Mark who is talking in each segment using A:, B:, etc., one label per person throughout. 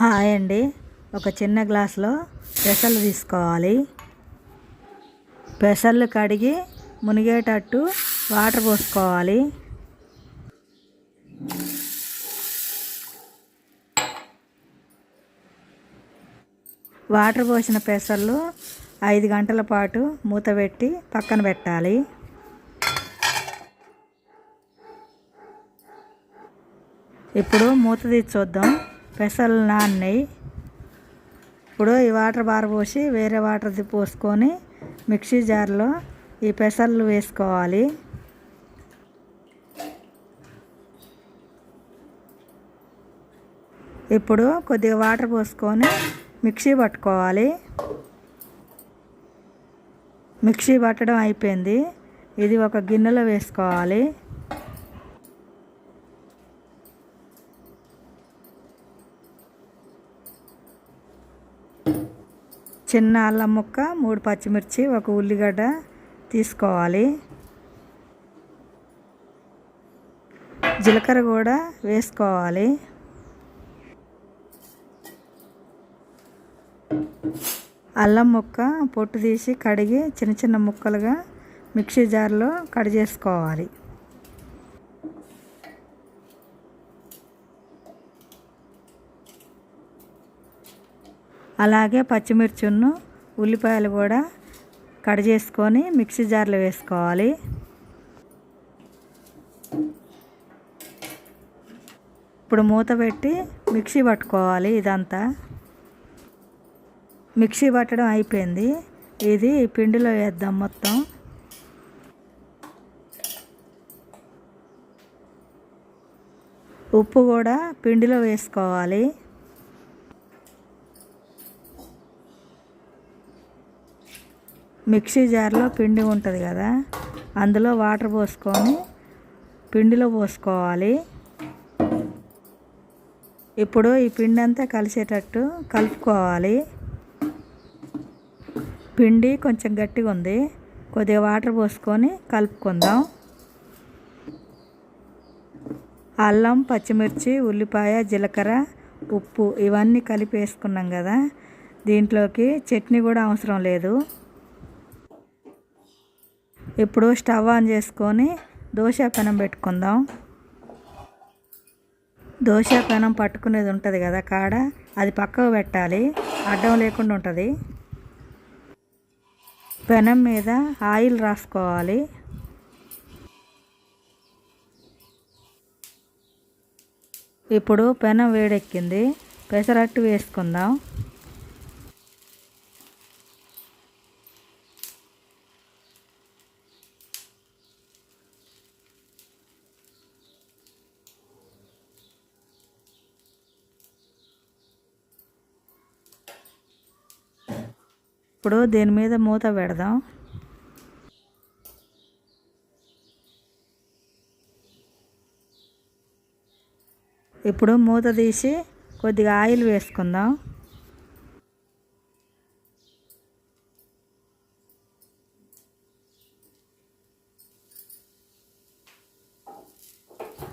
A: Hi అండి. ఒక చిన్న గ్లాస్లో పెసలు తీసుకోవాలి. పెసలు కడిగి మునిగేటట్టు వాటర్ పోసుకోవాలి. వాటర్ పోసిన పెసర్లు ఐదు గంటల పాటు మూత పెట్టి పక్కన పెట్టాలి. ఇప్పుడు మూత తీసి చూద్దాం. పెసలు నాన్నాయి ఇప్పుడు ఈ వాటర్ బారబోసి వేరే వాటర్ది పోసుకొని మిక్సీ జార్లో ఈ పెసలు వేసుకోవాలి. ఇప్పుడు కొద్దిగా వాటర్ పోసుకొని మిక్సీ పట్టుకోవాలి. మిక్సీ పట్టడం అయిపోయింది. ఇది ఒక గిన్నెలో వేసుకోవాలి. చిన్న అల్లం ముక్క మూడు పచ్చిమిర్చి ఒక ఉల్లిగడ్డ తీసుకోవాలి. జీలకర్ర కూడా వేసుకోవాలి. అల్లం ముక్క పొట్టు తీసి కడిగి చిన్న చిన్న ముక్కలుగా మిక్సీ జార్లో కట్ చేసుకోవాలి. అలాగే పచ్చిమిర్చిను ఉల్లిపాయలు కూడా కట్ చేసుకొని మిక్సీ జార్లో వేసుకోవాలి. ఇప్పుడు మూత పెట్టి మిక్సీ పట్టుకోవాలి ఇదంతా. మిక్సీ పట్టడం అయిపోయింది. ఇది పిండిలో వేద్దాం మొత్తం. ఉప్పు కూడా పిండిలో వేసుకోవాలి. మిక్సీ జార్లో పిండి ఉంటుంది కదా అందులో వాటర్ పోసుకొని పిండిలో పోసుకోవాలి. ఇప్పుడు ఈ పిండి అంతా కలిసేటట్టు కలుపుకోవాలి. పిండి కొంచెం గట్టిగా ఉంది కొద్దిగా వాటర్ పోసుకొని కలుపుకుందాం. అల్లం పచ్చిమిర్చి ఉల్లిపాయ జీలకర్ర ఉప్పు ఇవన్నీ కలిపి వేసుకున్నాం కదా దీంట్లోకి చట్నీ కూడా అవసరం లేదు. ఇప్పుడు స్టవ్ ఆన్ చేసుకొని దోశ పెనం పెట్టుకుందాం. దోశ పెనం పట్టుకునేది ఉంటుంది కదా కాడ అది పక్కకు పెట్టాలి. అడ్డం లేకుండా ఉంటుంది. పెనం మీద ఆయిల్ రాసుకోవాలి. ఇప్పుడు పెనం వేడెక్కింది. పెసరట్టు వేసుకుందాం. ఇప్పుడు దీని మీద మూత పెడదాం? ఇప్పుడు మూత తీసి కొద్దిగా ఆయిల్ వేసుకుందాం.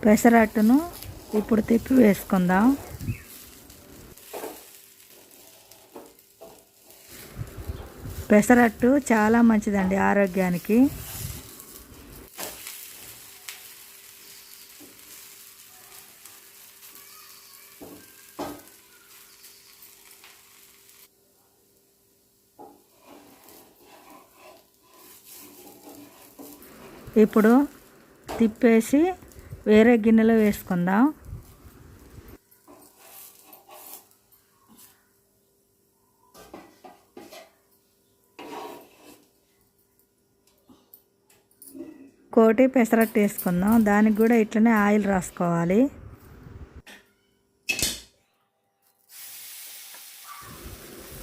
A: పెసరట్టును ఇప్పుడు తిప్పి వేసుకుందాం. పెసరట్టు చాలా మంచిదండి ఆరోగ్యానికి. ఇప్పుడు తిప్పేసి వేరే గిన్నెలో వేసుకుందాం. కోటి పెసరట్టు వేసుకుందాం. దానికి కూడా ఇట్లనే ఆయిల్ రాసుకోవాలి.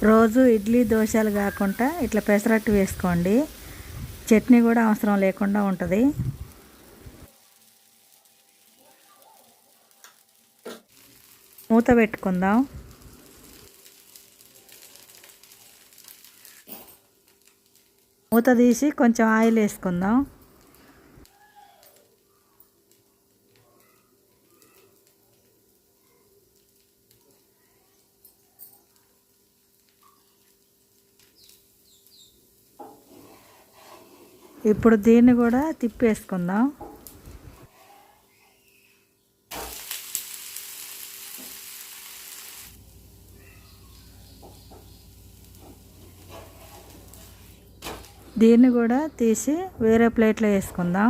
A: రోజు ఇడ్లీ దోశలు కాకుండా ఇట్లా పెసరట్టు వేసుకోండి. చట్నీ కూడా అవసరం లేకుండా ఉంటుంది. మూత పెట్టుకుందాం. మూత తీసి కొంచెం ఆయిల్ వేసుకుందాం. ఇప్పుడు దీన్ని కూడా తిప్పేసుకుందాం. దీన్ని కూడా తీసి వేరే ప్లేట్లో వేసుకుందాం.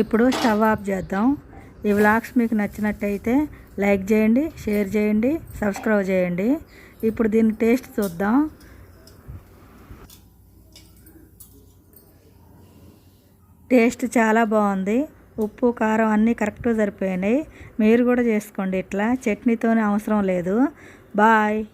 A: ఇప్పుడు స్టవ్ ఆఫ్ చేద్దాం. ఈ వ్లాగ్స్ మీకు నచ్చినట్టయితే లైక్ చేయండి షేర్ చేయండి సబ్స్క్రైబ్ చేయండి. ఇప్పుడు దీని టేస్ట్ చూద్దాం. టేస్ట్ చాలా బాగుంది. ఉప్పు కారం అన్నీ కరెక్ట్గా సరిపోయినాయి. మీరు కూడా చేసుకోండి ఇట్లా. చట్నీతోనే అవసరం లేదు. బాయ్.